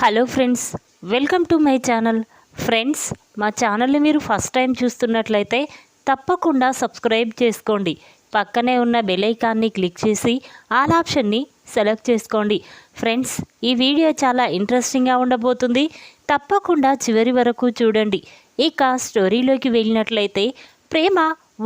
Hello friends welcome to my channel. Friends మా ఛానల్ని మీరు ఫస్ట్ టైం చూస్తున్నట్లయితే తప్పకుండా సబ్స్క్రైబ్ చేసుకోండి. పక్కనే ఉన్న బెల్ ఐకాన్ని క్లిక్ చేసి ఆల్ ఆప్షన్ని సెలెక్ట్ చేసుకోండి. ఫ్రెండ్స్ ఈ వీడియో చాలా ఇంట్రెస్టింగ్గా ఉండబోతుంది. తప్పకుండా చివరి వరకు చూడండి. ఇక స్టోరీలోకి వెళ్ళినట్లయితే ప్రేమ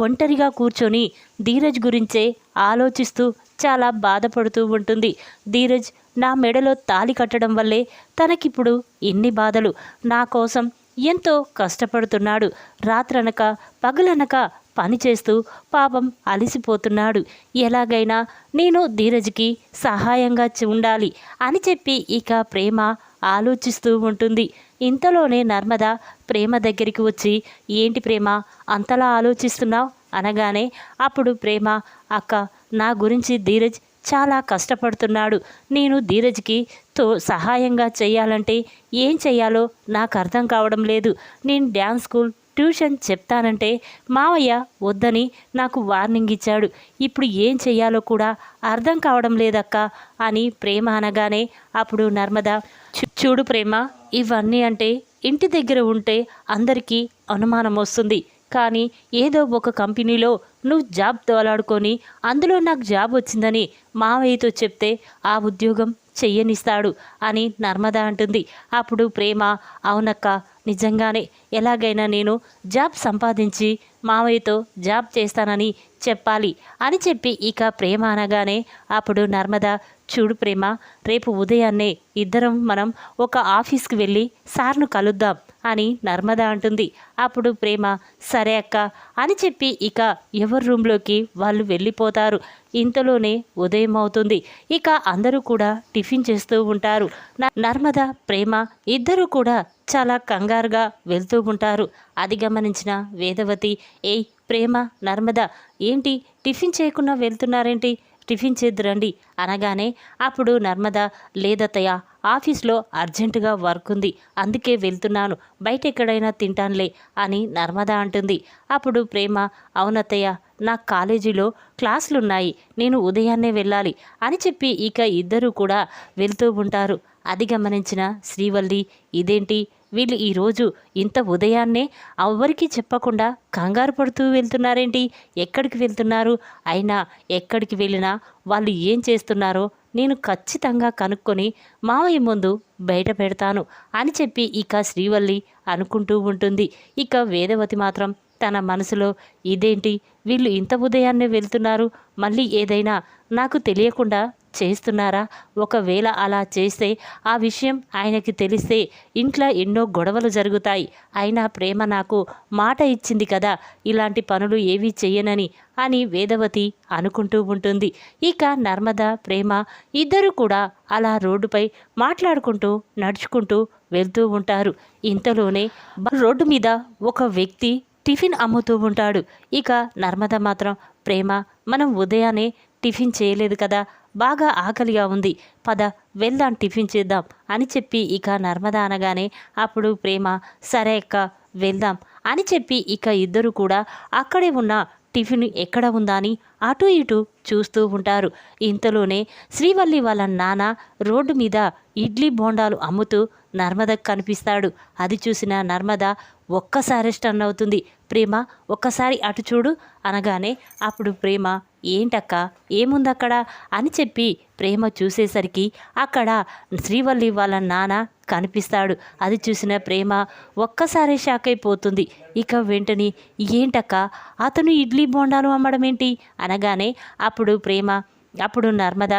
ఒంటరిగా కూర్చొని ధీరజ్ గురించే ఆలోచిస్తూ చాలా బాధపడుతూ ఉంటుంది. ధీరజ్ నా మెడలో తాలి కట్టడం వల్లే తనకిప్పుడు ఇన్ని బాధలు. నా కోసం ఎంతో కష్టపడుతున్నాడు. రాత్రనక పగలనక పని చేస్తూ పాపం అలసిపోతున్నాడు. ఎలాగైనా నేను ధీరజ్కి సహాయంగా ఉండాలి అని చెప్పి ఇక ప్రేమ ఆలోచిస్తూ ఉంటుంది. ఇంతలోనే నర్మద ప్రేమ దగ్గరికి వచ్చి ఏంటి ప్రేమ అంతలా ఆలోచిస్తున్నావు? అనగానే అప్పుడు ప్రేమ అక్క నా గురించి ధీరజ్ చాలా కష్టపడుతున్నాడు. నేను ధీరజ్కి తో సహాయంగా చేయాలంటే ఏం చేయాలో నాకు అర్థం కావడం లేదు. నేను డ్యాన్స్ స్కూల్ ట్యూషన్ చెప్తానంటే మావయ్య వద్దని నాకు వార్నింగ్ ఇచ్చాడు. ఇప్పుడు ఏం చెయ్యాలో కూడా అర్థం కావడం లేదక్క అని ప్రేమ అనగానే అప్పుడు నర్మద చూడు ప్రేమ ఇవన్నీ అంటే ఇంటి దగ్గర ఉంటే అందరికీ అనుమానం వస్తుంది. కానీ ఏదో ఒక కంపెనీలో నువ్వు జాబ్ తోలాడుకొని అందులో నాకు జాబ్ వచ్చిందని మావయ్యతో చెప్తే ఆ ఉద్యోగం చెయ్యనిస్తాడు అని నర్మద అంటుంది. అప్పుడు ప్రేమ అవునక్క నిజంగానే ఎలాగైనా నేను జాబ్ సంపాదించి మావయ్యతో జాబ్ చేస్తానని చెప్పాలి అని చెప్పి ఇక ప్రేమ అనగానే అప్పుడు నర్మద చూడు ప్రేమ రేపు ఉదయాన్నే ఇద్దరం మనం ఒక ఆఫీస్కి వెళ్ళి సార్ను కలుద్దాం అని నర్మద అంటుంది. అప్పుడు ప్రేమ సరే అక్క అని చెప్పి ఇక ఎవరి రూమ్లోకి వాళ్ళు వెళ్ళిపోతారు. ఇంతలోనే ఉదయం అవుతుంది. ఇక అందరూ కూడా టిఫిన్ చేస్తూ ఉంటారు. నర్మద ప్రేమ ఇద్దరూ కూడా చాలా కంగారుగా వెళ్తూ ఉంటారు. అది గమనించిన వేదవతి ఏయ్ ప్రేమ నర్మద ఏంటి? టిఫిన్ చేయకుండా వెళ్తున్నారేంటి? టిఫిన్ చేద్దురండి. అనగానే అప్పుడు నర్మద లేదతయ్య ఆఫీస్లో అర్జెంటుగా వర్క్ ఉంది. అందుకే వెళ్తున్నాను. బయట ఎక్కడైనా తింటానులే అని నర్మద అంటుంది. అప్పుడు ప్రేమ అవునత్తయ్య నా కాలేజీలో క్లాసులున్నాయి. నేను ఉదయాన్నే వెళ్ళాలి అని చెప్పి ఇక ఇద్దరూ కూడా వెళ్తూ ఉంటారు. అది గమనించిన శ్రీవల్లి ఇదేంటి? వీళ్ళు ఈరోజు ఇంత ఉదయాన్నే ఎవ్వరికీ చెప్పకుండా కంగారు పడుతూ వెళ్తున్నారేంటి? ఎక్కడికి వెళ్తున్నారు? అయినా ఎక్కడికి వెళ్ళినా వాళ్ళు ఏం చేస్తున్నారో నేను ఖచ్చితంగా కనుక్కొని మావయ్య ముందు బయట పెడతాను అని చెప్పి ఇక శ్రీవల్లి అనుకుంటూ ఉంటుంది. ఇక వేదవతి మాత్రం తన మనసులో ఇదేంటి? వీళ్ళు ఇంత ఉదయాన్నే వెళ్తున్నారు. మళ్ళీ ఏదైనా నాకు తెలియకుండా చేస్తున్నారా? ఒకవేళ అలా చేస్తే ఆ విషయం ఆయనకి తెలిస్తే ఇంట్లో ఎన్నో గొడవలు జరుగుతాయి. అయినా ప్రేమ నాకు మాట ఇచ్చింది కదా ఇలాంటి పనులు ఏవీ చెయ్యనని అని వేదవతి అనుకుంటూ ఉంటుంది. ఇక నర్మద ప్రేమ ఇద్దరు కూడా అలా రోడ్డుపై మాట్లాడుకుంటూ నడుచుకుంటూ వెళ్తూ ఉంటారు. ఇంతలోనే రోడ్డు మీద ఒక వ్యక్తి టిఫిన్ అమ్ముతూ ఉంటాడు. ఇక నర్మద మాత్రం ప్రేమ మనం ఉదయాన్నే టిఫిన్ చేయలేదు కదా బాగా ఆకలిగా ఉంది పద వెళ్దాం టిఫిన్ చేద్దాం అని చెప్పి ఇక నర్మద అనగానే అప్పుడు ప్రేమ సరే అక్క వెళ్దాం అని చెప్పి ఇక ఇద్దరు కూడా అక్కడే ఉన్న టిఫిన్ ఎక్కడ ఉందా అని అటు ఇటు చూస్తూ ఉంటారు. ఇంతలోనే శ్రీవల్లి వాళ్ళ నాన్న రోడ్డు మీద ఇడ్లీ బోండాలు అమ్ముతూ నర్మదకు కనిపిస్తాడు. అది చూసిన నర్మద ఒక్కసారి స్టన్ అవుతుంది. ప్రేమ ఒక్కసారి అటు చూడు అనగానే అప్పుడు ప్రేమ ఏంటక్క? ఏముందక్కడ? అని చెప్పి ప్రేమ చూసేసరికి అక్కడ శ్రీవల్లి వాళ్ళ నాన్న కనిపిస్తాడు. అది చూసిన ప్రేమ ఒక్కసారి షాక్ అయిపోతుంది. ఇక వెంటనే ఏంటక్క? అతను ఇడ్లీ బోండాలు అమ్మడం ఏంటి? అనగానే అప్పుడు ప్రేమ అప్పుడు నర్మద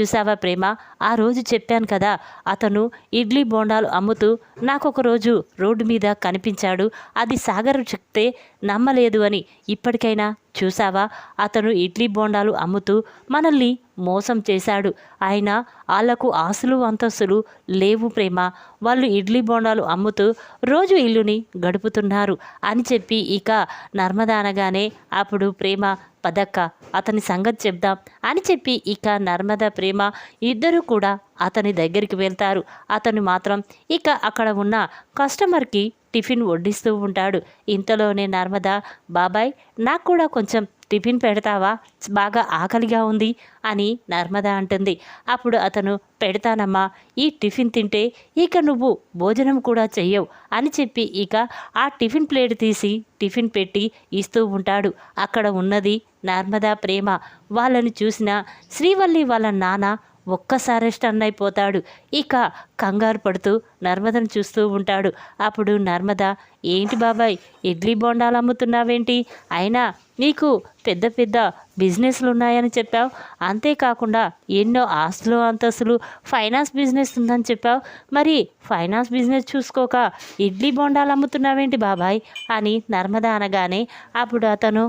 చూసావా ప్రేమ? ఆ రోజు చెప్పాను కదా అతను ఇడ్లీ బోండాలు అమ్ముతూ నాకు ఒక రోజు రోడ్డు మీద కనిపించాడు. అది సాగర్ చెప్తే నమ్మలేదు అని ఇప్పటికైనా చూసావా అతను ఇడ్లీ బోండాలు అమ్ముతూ మనల్ని మోసం చేశాడు. ఆయన వాళ్ళకు ఆస్తులు అంతస్తులు లేవు ప్రేమ. వాళ్ళు ఇడ్లీ బోండాలు అమ్ముతూ రోజు ఇల్లుని గడుపుతున్నారు అని చెప్పి ఇక నర్మదానగానే అప్పుడు ప్రేమ పదక్క అతని సంగతి చెప్దాం అని చెప్పి ఇక నర్మద ప్రేమ ఇద్దరు కూడా అతని దగ్గరికి వెళ్తారు. అతను మాత్రం ఇక అక్కడ ఉన్న కస్టమర్కి టిఫిన్ వడ్డిస్తూ ఉంటాడు. ఇంతలోనే నర్మద బాబాయ్ నాకు కూడా కొంచెం టిఫిన్ పెడతావా? బాగా ఆకలిగా ఉంది అని నర్మద అంటుంది. అప్పుడు అతను పెడతానమ్మా ఈ టిఫిన్ తింటే ఇక నువ్వు భోజనం కూడా చెయ్యవు అని చెప్పి ఇక ఆ టిఫిన్ ప్లేట్ తీసి టిఫిన్ పెట్టి ఇస్తూ ఉంటాడు. అక్కడ ఉన్నది నర్మదా ప్రేమ. వాళ్ళని చూసిన శ్రీవల్లి వాళ్ళ నాన్న ఒక్కసారి స్టన్ అయిపోతాడు. ఇక కంగారు పడుతూ నర్మదను చూస్తూ ఉంటాడు. అప్పుడు నర్మద ఏంటి బాబాయ్ ఇడ్లీ బొండాలు అమ్ముతున్నావేంటి? అయినా నీకు పెద్ద పెద్ద బిజినెస్లు ఉన్నాయని చెప్పావు. అంతేకాకుండా ఎన్నో ఆస్తులు అంతస్తులు ఫైనాన్స్ బిజినెస్ ఉందని చెప్పావు. మరి ఫైనాన్స్ బిజినెస్ చూసుకోక ఇడ్లీ బొండాలు అమ్ముతున్నావేంటి బాబాయ్? అని నర్మద అనగానే అప్పుడు అతను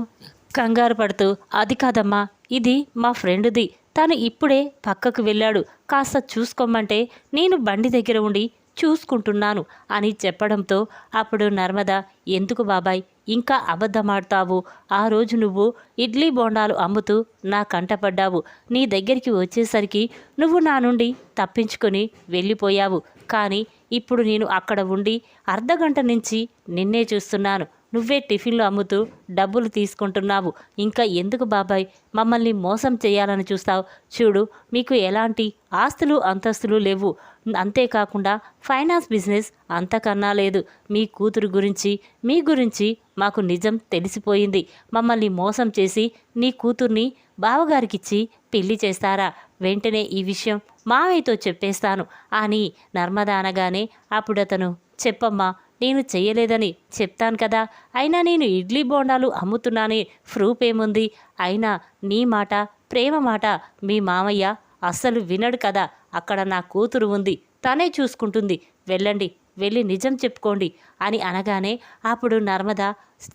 కంగారు పడుతూ అది కాదమ్మా ఇది మా ఫ్రెండ్ది. తను ఇప్పుడే పక్కకు వెళ్ళాడు. కాస్త చూసుకోమంటే నేను బండి దగ్గర ఉండి చూసుకుంటున్నాను అని చెప్పడంతో అప్పుడు నర్మద ఎందుకు బాబాయ్ ఇంకా అబద్ధమాడతావు? ఆ రోజు నువ్వు ఇడ్లీ బోండాలు అమ్ముతూ నా కంటపడ్డావు నీ దగ్గరికి వచ్చేసరికి నువ్వు నా నుండి తప్పించుకొని వెళ్ళిపోయావు. కానీ ఇప్పుడు నేను అక్కడ ఉండి అర్ధగంట నుంచి నిన్నే చూస్తున్నాను. నువ్వే టిఫిన్లు అమ్ముతూ డబ్బులు తీసుకుంటున్నావు. ఇంకా ఎందుకు బాబాయ్? మమ్మల్ని మోసం చేయాలని చూస్తావు. చూడు మీకు ఎలాంటి ఆస్తులు అంతస్తులు లేవు. అంతేకాకుండా ఫైనాన్స్ బిజినెస్ అంతకన్నా లేదు. మీ కూతురు గురించి మీ గురించి మాకు నిజం తెలిసిపోయింది. మమ్మల్ని మోసం చేసి నీ కూతుర్ని బావగారికిచ్చి పెళ్ళి చేస్తారా? వెంటనే ఈ విషయం మావయ్యతో చెప్పేస్తాను. అని నర్మద అనగానే అప్పుడు అతను చెప్పమ్మా నేను చేయలేదని చెప్తాను కదా. అయినా నేను ఇడ్లీ బోండాలు అమ్ముతున్నానే. ప్రూఫ్ ఏముంది? అయినా నీ మాట ప్రేమ మాట మీ మామయ్య అస్సలు వినడు కదా. అక్కడ నా కూతురు ఉంది. తనే చూసుకుంటుంది. వెళ్ళండి వెళ్ళి నిజం చెప్పుకోండి అని అనగానే అప్పుడు నర్మద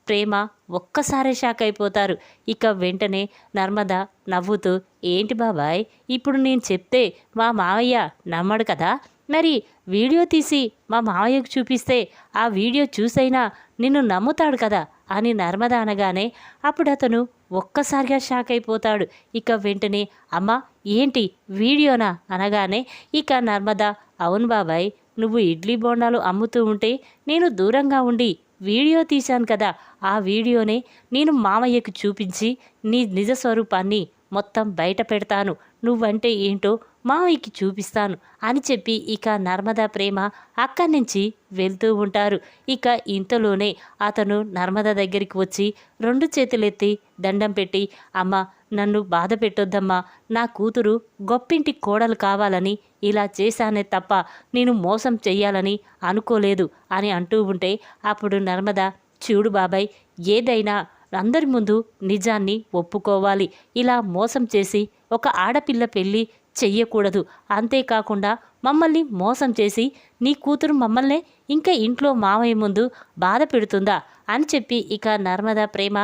ప్రేమ ఒక్కసారే షాక్ అయిపోతారు. ఇక వెంటనే నర్మద నవ్వుతూ ఏంటి బాబాయ్ ఇప్పుడు నేను చెప్తే మా మావయ్య నమ్మడు కదా? మరి వీడియో తీసి మా మావయ్యకు చూపిస్తే ఆ వీడియో చూసైనా నిన్ను నమ్ముతాడు కదా అని నర్మద అనగానే అప్పుడు అతను ఒక్కసారిగా షాక్ అయిపోతాడు. ఇక వెంటనే అమ్మ ఏంటి వీడియోనా? అనగానే ఇక నర్మద అవును బాబాయ్ నువ్వు ఇడ్లీ బోండాలు అమ్ముతూ ఉంటే నేను దూరంగా ఉండి వీడియో తీశాను కదా. ఆ వీడియోనే నేను మామయ్యకు చూపించి నీ నిజ స్వరూపాన్ని మొత్తం బయట పెడతాను. నువ్వంటే ఏంటో మావయ్యకి చూపిస్తాను అని చెప్పి ఇక నర్మదా ప్రేమ అక్కడి నుంచి వెళ్తూ ఉంటారు. ఇక ఇంతలోనే అతను నర్మద దగ్గరికి వచ్చి రెండు చేతులెత్తి దండం పెట్టి అమ్మ నన్ను బాధ పెట్టొద్దమ్మా. నా కూతురు గొప్పింటి కోడలు కావాలని ఇలా చేశానే తప్ప నేను మోసం చెయ్యాలని అనుకోలేదు అని అంటూ ఉంటే అప్పుడు నర్మద చూడు బాబాయ్ ఏదైనా అందరి ముందు నిజాన్ని ఒప్పుకోవాలి. ఇలా మోసం చేసి ఒక ఆడపిల్ల పెళ్ళి చెయ్యకూడదు. అంతేకాకుండా మమ్మల్ని మోసం చేసి నీ కూతురు మమ్మల్నే ఇంకా ఇంట్లో మావయ్య ముందు బాధ పెడుతుందా అని చెప్పి ఇక నర్మద ప్రేమ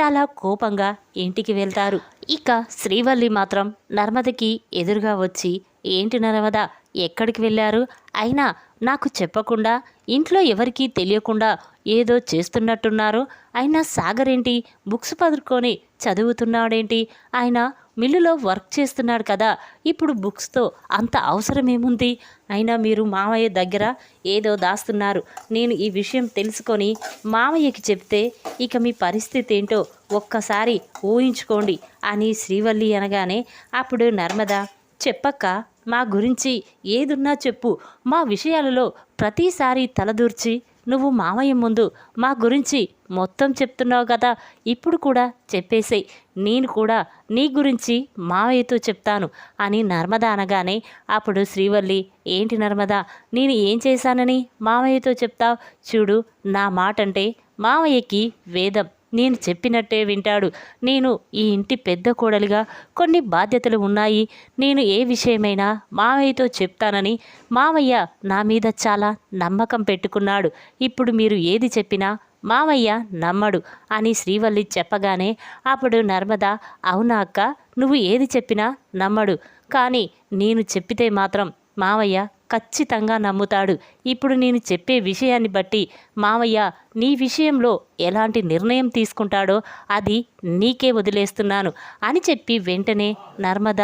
చాలా కోపంగా ఇంటికి వెళ్తారు. ఇక శ్రీవల్లి మాత్రం నర్మదకి ఎదురుగా వచ్చి ఏంటి నర్మద ఎక్కడికి వెళ్ళారు? అయినా నాకు చెప్పకుండా ఇంట్లో ఎవరికీ తెలియకుండా ఏదో చేస్తున్నట్టున్నారు. అయినా సాగర్ ఏంటి? బుక్స్ పదుకొని చదువుతున్నాడేంటి? ఆయన మిల్లులో వర్క్ చేస్తున్నాడు కదా ఇప్పుడు బుక్స్తో అంత అవసరం ఏముంది అయినా మీరు మామయ్య దగ్గర ఏదో దాస్తున్నారు. నేను ఈ విషయం తెలుసుకొని మామయ్యకి చెప్తే ఇక మీ పరిస్థితి ఏంటో ఒక్కసారి ఊహించుకోండి అని శ్రీవల్లి అనగానే అప్పుడు నర్మద చెప్పక్క మా గురించి ఏదున్నా చెప్పు. మా విషయాలలో ప్రతిసారి తలదూర్చి నువ్వు మామయ్య ముందు మా గురించి మొత్తం చెప్తున్నావు కదా ఇప్పుడు కూడా చెప్పేసేయ్. నేను కూడా నీ గురించి మావయ్యతో చెప్తాను అని నర్మద అనగానే అప్పుడు శ్రీవల్లి ఏంటి నర్మద నేను ఏం చేశానని మావయ్యతో చెప్తావు? చూడు నా మాట అంటే మావయ్యకి వేదం. నేను చెప్పినట్టే వింటాడు. నేను ఈ ఇంటి పెద్ద కోడలిగా కొన్ని బాధ్యతలు ఉన్నాయి. నేను ఏ విషయమైనా మావయ్యతో చెప్తానని మావయ్య నా మీద చాలా నమ్మకం పెట్టుకున్నాడు. ఇప్పుడు మీరు ఏది చెప్పినా మావయ్య నమ్మడు అని శ్రీవల్లి చెప్పగానే అప్పుడు నర్మద అవునా అక్క? నువ్వు ఏది చెప్పినా నమ్మడు. కానీ నేను చెప్పితే మాత్రం మావయ్య ఖచ్చితంగా నమ్ముతాడు. ఇప్పుడు నేను చెప్పే విషయాన్ని బట్టి మావయ్య నీ విషయంలో ఎలాంటి నిర్ణయం తీసుకుంటాడో అది నీకే వదిలేస్తున్నాను అని చెప్పి వెంటనే నర్మద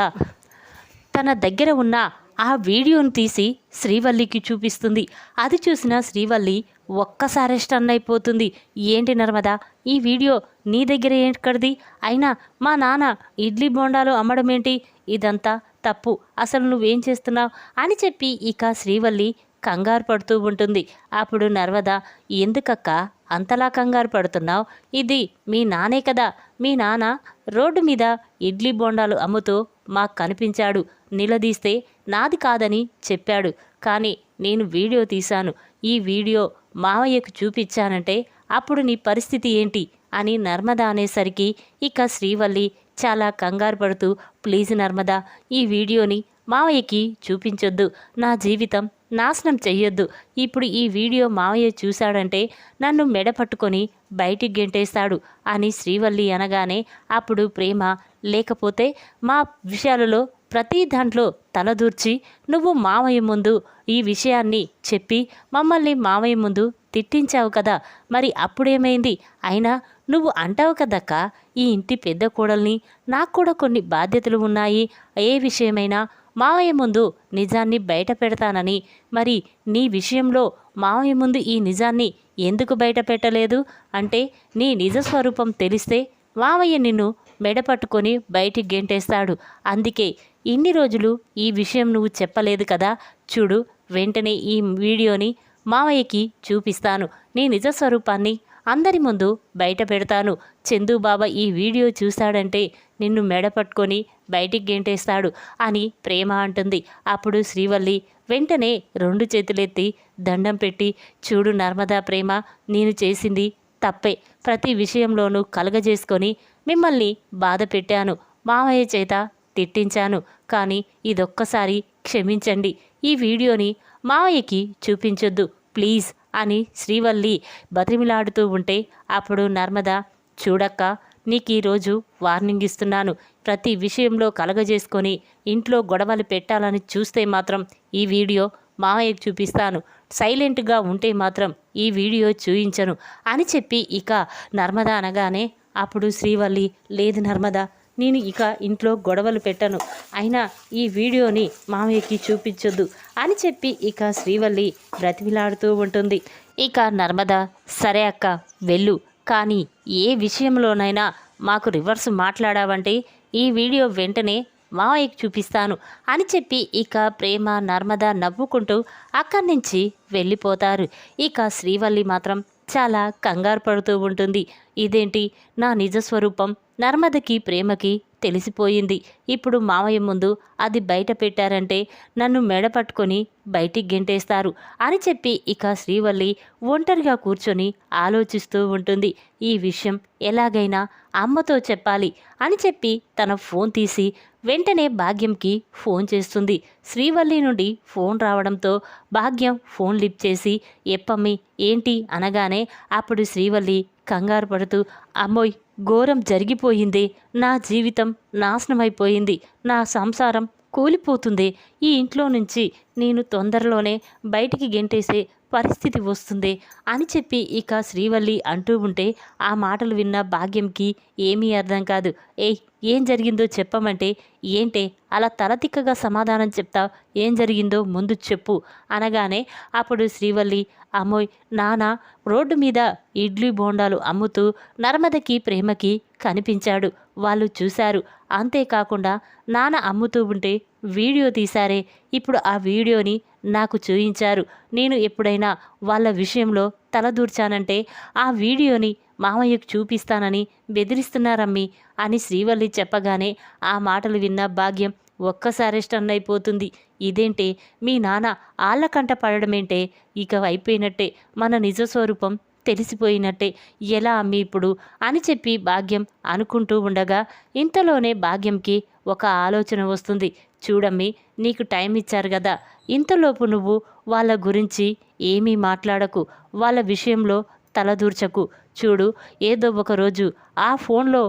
తన దగ్గర ఉన్న ఆ వీడియోను తీసి శ్రీవల్లికి చూపిస్తుంది. అది చూసిన శ్రీవల్లి ఒక్కసారి స్టన్ అయిపోతుంది. ఏంటి నర్మదా ఈ వీడియో నీ దగ్గర ఎక్కడిది? అయినా మా నాన్న ఇడ్లీ బోండాలు అమ్మడం ఏంటి? ఇదంతా తప్పు. అసలు నువ్వేం చేస్తున్నావు? అని చెప్పి ఇక శ్రీవల్లి కంగారు పడుతూ ఉంటుంది. అప్పుడు నర్వద ఎందుకక్క? అంతలా కంగారు పడుతున్నావు? ఇది మీ నానే కదా. మీ నాన్న రోడ్డు మీద ఇడ్లీ బోండాలు అమ్ముతూ మాకు కనిపించాడు. నిలదీస్తే నాది కాదని చెప్పాడు. కానీ నేను వీడియో తీశాను. ఈ వీడియో మావయ్యకు చూపించానంటే అప్పుడు నీ పరిస్థితి ఏంటి? అని నర్మద అనేసరికి ఇక శ్రీవల్లి చాలా కంగారు పడుతూ ప్లీజ్ నర్మదా ఈ వీడియోని మావయ్యకి చూపించొద్దు. నా జీవితం నాశనం చెయ్యొద్దు. ఇప్పుడు ఈ వీడియో మావయ్య చూశాడంటే నన్ను మెడ పట్టుకొని బయటికి గెంటేస్తాడు అని శ్రీవల్లి అనగానే అప్పుడు ప్రేమ లేకపోతే మా విషయాలలో ప్రతి దాంట్లో తలదూర్చి నువ్వు మావయ్య ముందు ఈ విషయాన్ని చెప్పి మమ్మల్ని మావయ్య ముందు తిట్టించావు కదా. మరి అప్పుడేమైంది? అయినా నువ్వు అంటావు కదక్క ఈ ఇంటి పెద్ద కోడల్ని నాకు కూడా కొన్ని బాధ్యతలు ఉన్నాయి. ఏ విషయమైనా మావయ్య ముందు నిజాన్ని బయట పెడతానని మరి నీ విషయంలో మావయ్య ముందు ఈ నిజాన్ని ఎందుకు బయట పెట్టలేదు? అంటే నీ నిజ స్వరూపం తెలిస్తే మావయ్య నిన్ను మెడపట్టుకొని బయటికి గెంటేస్తాడు. అందుకే ఇన్ని రోజులు ఈ విషయం నువ్వు చెప్పలేదు కదా. చూడు వెంటనే ఈ వీడియోని మావయ్యకి చూపిస్తాను. నీ నిజ స్వరూపాన్ని అందరి ముందు బయట పెడతాను. చందు బాబా ఈ వీడియో చూశాడంటే నిన్ను మెడ పట్టుకొని బయటికి గెంటేస్తాడు అని ప్రేమ అంటుంది. అప్పుడు శ్రీవల్లి వెంటనే రెండు చేతులెత్తి దండం పెట్టి చూడు నర్మదా ప్రేమ నేను చేసింది తప్పే. ప్రతి విషయంలోనూ కలగజేసుకొని మిమ్మల్ని బాధ పెట్టాను. మావయ్య చేత తిట్టించాను. కానీ ఇదొక్కసారి క్షమించండి. ఈ వీడియోని మావయ్యకి చూపించొద్దు. ప్లీజ్ అని శ్రీవల్లి బతిమిలాడుతూ ఉంటే అప్పుడు నర్మద చూడక్క నీకు ఈరోజు వార్నింగ్ ఇస్తున్నాను. ప్రతి విషయంలో కలగజేసుకొని ఇంట్లో గొడవలు పెట్టాలని చూస్తే మాత్రం ఈ వీడియో మావయ్యకు చూపిస్తాను. సైలెంట్గా ఉంటే మాత్రం ఈ వీడియో చూయించను అని చెప్పి ఇక నర్మద అనగానే అప్పుడు శ్రీవల్లి లేదు నర్మద నేను ఇక ఇంట్లో గొడవలు పెట్టను. అయినా ఈ వీడియోని మామయ్యకి చూపించొద్దు అని చెప్పి ఇక శ్రీవల్లి బ్రతిమిలాడుతూ ఉంటుంది. ఇక నర్మద సరే అక్క వెళ్ళు. కానీ ఏ విషయంలోనైనా మాకు రివర్స్ మాట్లాడావంటే ఈ వీడియో వెంటనే మావయ్యకి చూపిస్తాను అని చెప్పి ఇక ప్రేమ నర్మద నవ్వుకుంటూ అక్కడి నుంచి వెళ్ళిపోతారు. ఇక శ్రీవల్లి మాత్రం చాలా కంగారు పడుతూ ఉంటుంది. ఇదేంటి? నా నిజ స్వరూపం నర్మదకి ప్రేమకి తెలిసిపోయింది. ఇప్పుడు మామయ్య ముందు అది బయట పెట్టారంటే నన్ను మెడ పట్టుకొని బయటికి గెంటేస్తారు అని చెప్పి ఇక శ్రీవల్లి ఒంటరిగా కూర్చొని ఆలోచిస్తూ ఉంటుంది. ఈ విషయం ఎలాగైనా అమ్మతో చెప్పాలి అని చెప్పి తన ఫోన్ తీసి వెంటనే భాగ్యంకి ఫోన్ చేస్తుంది. శ్రీవల్లి నుండి ఫోన్ రావడంతో భాగ్యం ఫోన్ లిఫ్ట్ చేసి ఎప్పమ్మి ఏంటి? అనగానే అప్పుడు శ్రీవల్లి కంగారు పడుతూ అమ్మోయ్ ఘోరం జరిగిపోయింది. నా జీవితం నాశనమైపోయింది. నా సంసారం కూలిపోతుంది. ఈ ఇంట్లో నుంచి నేను తొందరలోనే బయటికి గెంటేసే పరిస్థితి వస్తుంది అని చెప్పి ఇక శ్రీవల్లి అంటూ ఉంటే ఆ మాటలు విన్న భాగ్యంకి ఏమీ అర్థం కాదు. ఏయ్ ఏం జరిగిందో చెప్పమంటే ఏంటే అలా తలతిక్కగా సమాధానం చెప్తావు ఏం జరిగిందో ముందు చెప్పు అనగానే అప్పుడు శ్రీవల్లి అమ్మోయ్ నాన్న రోడ్డు మీద ఇడ్లీ బోండాలు అమ్ముతూ నర్మదకి ప్రేమకి కనిపించాడు. వాళ్ళు చూశారు. అంతేకాకుండా నాన్న అమ్ముతూ ఉంటే వీడియో తీశారే. ఇప్పుడు ఆ వీడియోని నాకు చూయించారు. నేను ఎప్పుడైనా వాళ్ళ విషయంలో తలదూర్చానంటే ఆ వీడియోని మామయ్యకు చూపిస్తానని బెదిరిస్తున్నారమ్మి అని శ్రీవల్లి చెప్పగానే ఆ మాటలు విన్న భాగ్యం ఒక్కసారి స్టన్ అయిపోతుంది. ఇదేంటే మీ నాన్న ఆళ్ళకంట పడడమేంటే? ఇక అయిపోయినట్టే మన నిజ స్వరూపం తెలిసిపోయినట్టే. ఎలా అమ్మి ఇప్పుడు? అని చెప్పి భాగ్యం అనుకుంటూ ఉండగా ఇంతలోనే భాగ్యంకి ఒక ఆలోచన వస్తుంది. చూడమ్మి నీకు టైం ఇచ్చారు కదా ఇంతలోపు నువ్వు వాళ్ళ గురించి ఏమీ మాట్లాడకు. వాళ్ళ విషయంలో తలదూర్చకు. చూడు ఏదో ఒక రోజు ఆ ఫోన్లో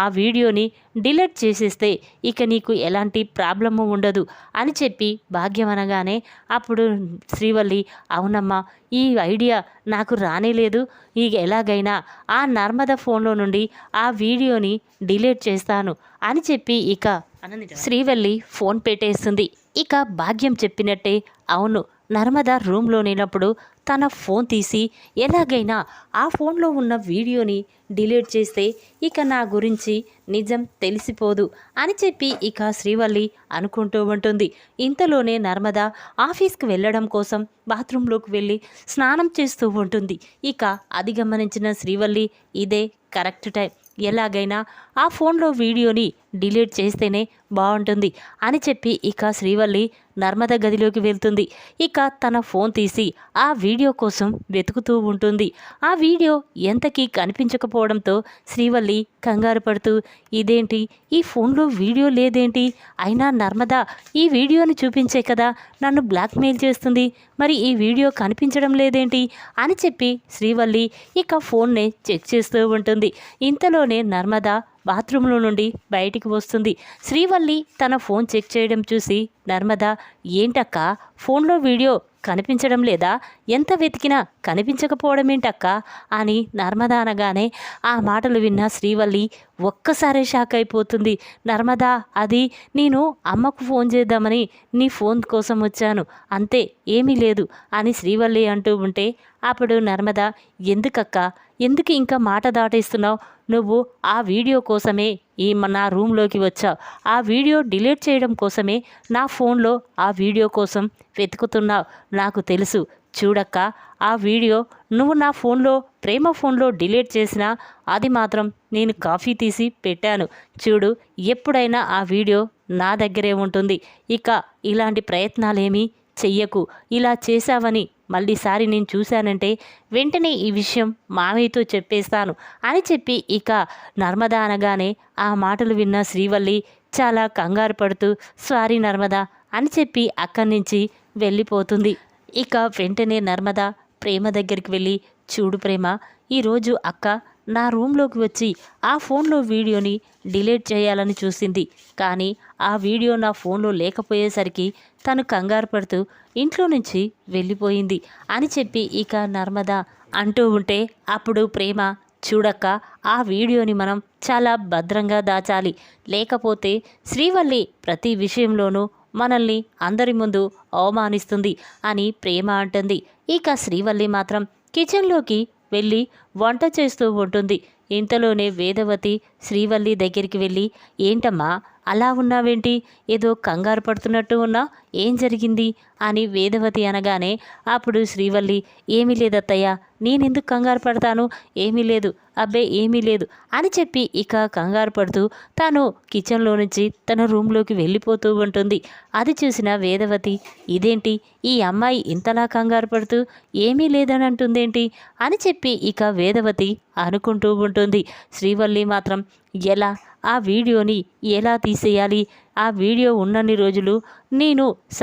ఆ వీడియోని డిలీట్ చేసేస్తే ఇక నీకు ఎలాంటి ప్రాబ్లము ఉండదు అని చెప్పి భాగ్యం అనగానే అప్పుడు శ్రీవల్లి అవునమ్మా ఈ ఐడియా నాకు రానేలేదు ఇక ఎలాగైనా ఆ నర్మద ఫోన్లో నుండి ఆ వీడియోని డిలీట్ చేస్తాను అని చెప్పి ఇక శ్రీవల్లి ఫోన్ పెట్టేస్తుంది. ఇక భాగ్యం చెప్పినట్టే అవును నర్మద రూమ్లో లేనప్పుడు తన ఫోన్ తీసి ఎలాగైనా ఆ ఫోన్లో ఉన్న వీడియోని డిలీట్ చేస్తే ఇక నా గురించి నిజం తెలిసిపోదు అని చెప్పి ఇక శ్రీవల్లి అనుకుంటూ ఉంటుంది. ఇంతలోనే నర్మద ఆఫీస్కి వెళ్ళడం కోసం బాత్రూంలోకి వెళ్ళి స్నానం చేస్తూ ఉంటుంది. ఇక అది గమనించిన శ్రీవల్లి ఇదే కరెక్ట్ టైం. ఎలాగైనా ఆ ఫోన్లో వీడియోని డిలీట్ చేస్తేనే బాగుంటుంది అని చెప్పి ఇక శ్రీవల్లి నర్మద గదిలోకి వెళ్తుంది. ఇక తన ఫోన్ తీసి ఆ వీడియో కోసం వెతుకుతూ ఉంటుంది. ఆ వీడియో ఎంతకీ కనిపించకపోవడంతో శ్రీవల్లి కంగారు పడుతూ ఇదేంటి? ఈ ఫోన్లో వీడియో లేదేంటి? అయినా నర్మద ఈ వీడియోని చూపించే కదా నన్ను బ్లాక్మెయిల్ చేస్తుంది. మరి ఈ వీడియో కనిపించడం లేదేంటి? అని చెప్పి శ్రీవల్లి ఇక ఫోన్నే చెక్ చేస్తూ ఉంటుంది. ఇంతలోనే నర్మద బాత్రూంలో నుండి బయటికి వస్తుంది. శ్రీవల్లి తన ఫోన్ చెక్ చేయడం చూసి నర్మద ఏంటక్క? ఫోన్లో వీడియో కనిపించడం లేదా? ఎంత వెతికినా కనిపించకపోవడం ఏంటక్క అని నర్మద అనగానే ఆ మాటలు విన్న శ్రీవల్లి ఒక్కసారే షాక్ అయిపోతుంది. నర్మదా అది నేను అమ్మకు ఫోన్ చేద్దామని నీ ఫోన్ కోసం వచ్చాను. అంతే ఏమీ లేదు అని శ్రీవల్లి అంటూ ఉంటే అప్పుడు నర్మద ఎందుకక్క? ఎందుకు ఇంకా మాట దాటేస్తున్నావు? నువ్వు ఆ వీడియో కోసమే ఈ నా రూమ్లోకి వచ్చావు. ఆ వీడియో డిలీట్ చేయడం కోసమే నా ఫోన్లో ఆ వీడియో కోసం వెతుకుతున్నావు. నాకు తెలుసు. చూడక్క ఆ వీడియో నువ్వు నా ఫోన్లో ప్రేమ ఫోన్లో డిలీట్ చేసినా అది మాత్రం నేను కాఫీ తీసి పెట్టాను. చూడు ఎప్పుడైనా ఆ వీడియో నా దగ్గరే ఉంటుంది. ఇక ఇలాంటి ప్రయత్నాలేమీ చెయ్యకు. ఇలా చేశావని మళ్ళీసారి నేను చూశానంటే వెంటనే ఈ విషయం మామయ్యతో చెప్పేస్తాను అని చెప్పి ఇక నర్మద అనగానే ఆ మాటలు విన్న శ్రీవల్లి చాలా కంగారు పడుతూ సారీ నర్మద అని చెప్పి అక్కడి నుంచి వెళ్ళిపోతుంది. ఇక వెంటనే నర్మద ప్రేమ దగ్గరికి వెళ్ళి చూడు ప్రేమ ఈరోజు అక్క నా రూమ్లోకి వచ్చి ఆ ఫోన్లో వీడియోని డిలీట్ చేయాలని చూసింది. కానీ ఆ వీడియో నా ఫోన్లో లేకపోయేసరికి తను కంగారు పడుతూ ఇంట్లో నుంచి వెళ్ళిపోయింది అని చెప్పి ఇక నర్మద అంటూ ఉంటే అప్పుడు ప్రేమ చూడక్క ఆ వీడియోని మనం చాలా భద్రంగా దాచాలి. లేకపోతే శ్రీవల్లి ప్రతి విషయంలోనూ మనల్ని అందరి ముందు అవమానిస్తుంది అని ప్రేమ అంటుంది. ఇక శ్రీవల్లి మాత్రం కిచెన్లోకి వెళ్ళి వంట చేస్తూ ఉంటుంది. ఇంతలోనే వేదవతి శ్రీవల్లి దగ్గరికి వెళ్ళి ఏంటమ్మా అలా ఉన్నావేంటి? ఏదో కంగారు పడుతున్నట్టు ఉన్నా? ఏం జరిగింది? అని వేదవతి అనగానే అప్పుడు శ్రీవల్లి ఏమీ లేదత్తయ్య నేనెందుకు కంగారు పడతాను? ఏమీ లేదు అబ్బే ఏమీ లేదు అని చెప్పి ఇక కంగారు పడుతూ తాను కిచెన్లో నుంచి తన రూమ్లోకి వెళ్ళిపోతూ ఉంటుంది. అది చూసిన వేదవతి ఇదేంటి? ఈ అమ్మాయి ఇంతలా కంగారు పడుతూ ఏమీ లేదని అంటుందేంటి? అని చెప్పి ఇక వేదవతి అనుకుంటూ ఉంటుంది. శ్రీవల్లి మాత్రం ఎలా? ఆ వీడియోని ఎలా తీసేయాలి? ఆ వీడియో ఉన్నన్ని రోజులు నేను స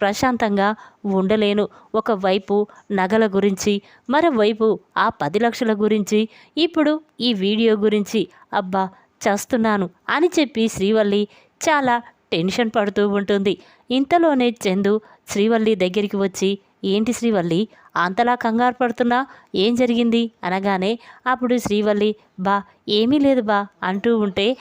ప్రశాంతంగా ఉండలేను. ఒకవైపు నగల గురించి మరోవైపు ఆ పది లక్షల గురించి ఇప్పుడు ఈ వీడియో గురించి అబ్బా చేస్తున్నాను అని చెప్పి శ్రీవల్లి చాలా టెన్షన్ పడుతూ ఉంటుంది. ఇంతలోనే చందు శ్రీవల్లి దగ్గరికి వచ్చి ఏంటి శ్రీవల్లి? అంతలా కంగారు పడుతున్నా? ఏం జరిగింది? అనగానే అప్పుడు శ్రీవల్లి బా ఏమీ లేదు బా అంటూ ఉంటే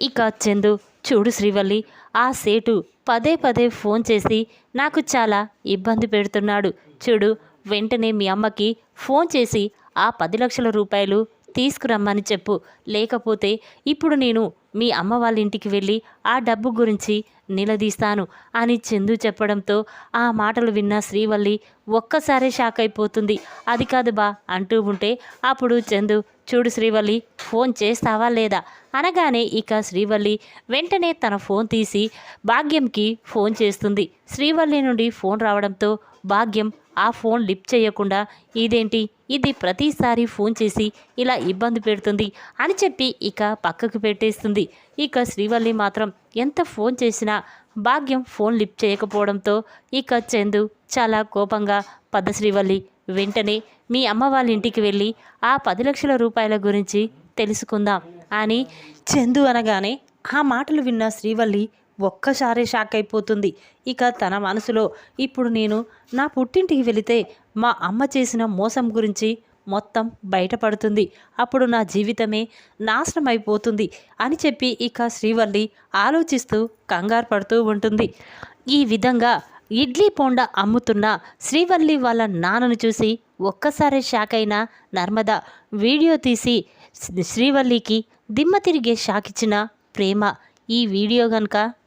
ఇక చందు చూడు శ్రీవల్లి ఆ సేటు పదే పదే ఫోన్ చేసి నాకు చాలా ఇబ్బంది పెడుతున్నాడు. చూడు వెంటనే మీ అమ్మకి ఫోన్ చేసి ఆ పది లక్షల రూపాయలు తీసుకురమ్మని చెప్పు. లేకపోతే ఇప్పుడు నేను మీ అమ్మ వాళ్ళ ఇంటికి వెళ్ళి ఆ డబ్బు గురించి నిలదీస్తాను అని చందు చెప్పడంతో ఆ మాటలు విన్న శ్రీవల్లి ఒక్కసారే షాక్ అయిపోతుంది. అది కాదు బా అంటూ ఉంటే అప్పుడు చందు చూడు శ్రీవల్లి ఫోన్ చేస్తావా లేదా? అనగానే ఇక శ్రీవల్లి వెంటనే తన ఫోన్ తీసి భాగ్యంకి ఫోన్ చేస్తుంది. శ్రీవల్లి నుండి ఫోన్ రావడంతో భాగ్యం ఆ ఫోన్ లిఫ్ట్ చేయకుండా ఇదేంటి? ఇది ప్రతిసారి ఫోన్ చేసి ఇలా ఇబ్బంది పెడుతుంది అని చెప్పి ఇక పక్కకు పెట్టేస్తుంది. ఇక శ్రీవల్లి మాత్రం ఎంత ఫోన్ చేసినా భాగ్యం ఫోన్ లిఫ్ట్ చేయకపోవడంతో ఇక చందు చాలా కోపంగా పద శ్రీవల్లి వెంటనే మీ అమ్మ వాళ్ళ ఇంటికి వెళ్ళి ఆ పది లక్షల రూపాయల గురించి తెలుసుకుందాం అని చందు అనగానే ఆ మాటలు విన్న శ్రీవల్లి ఒక్కసారే షాక్ అయిపోతుంది. ఇక తన మనసులో ఇప్పుడు నేను నా పుట్టింటికి వెళితే మా అమ్మ చేసిన మోసం గురించి మొత్తం బయటపడుతుంది. అప్పుడు నా జీవితమే నాశనం అయిపోతుంది అని చెప్పి ఇక శ్రీవల్లి ఆలోచిస్తూ కంగారు పడుతూ ఉంటుంది. ఈ విధంగా ఇడ్లీ పోండా అమ్ముతున్న శ్రీవల్లి వాళ్ళ నాన్నను చూసి ఒక్కసారి షాక్ అయిన నర్మద వీడియో తీసి శ్రీవల్లికి దిమ్మ తిరిగే షాక్ ఇచ్చిన ప్రేమ. ఈ వీడియో కనుక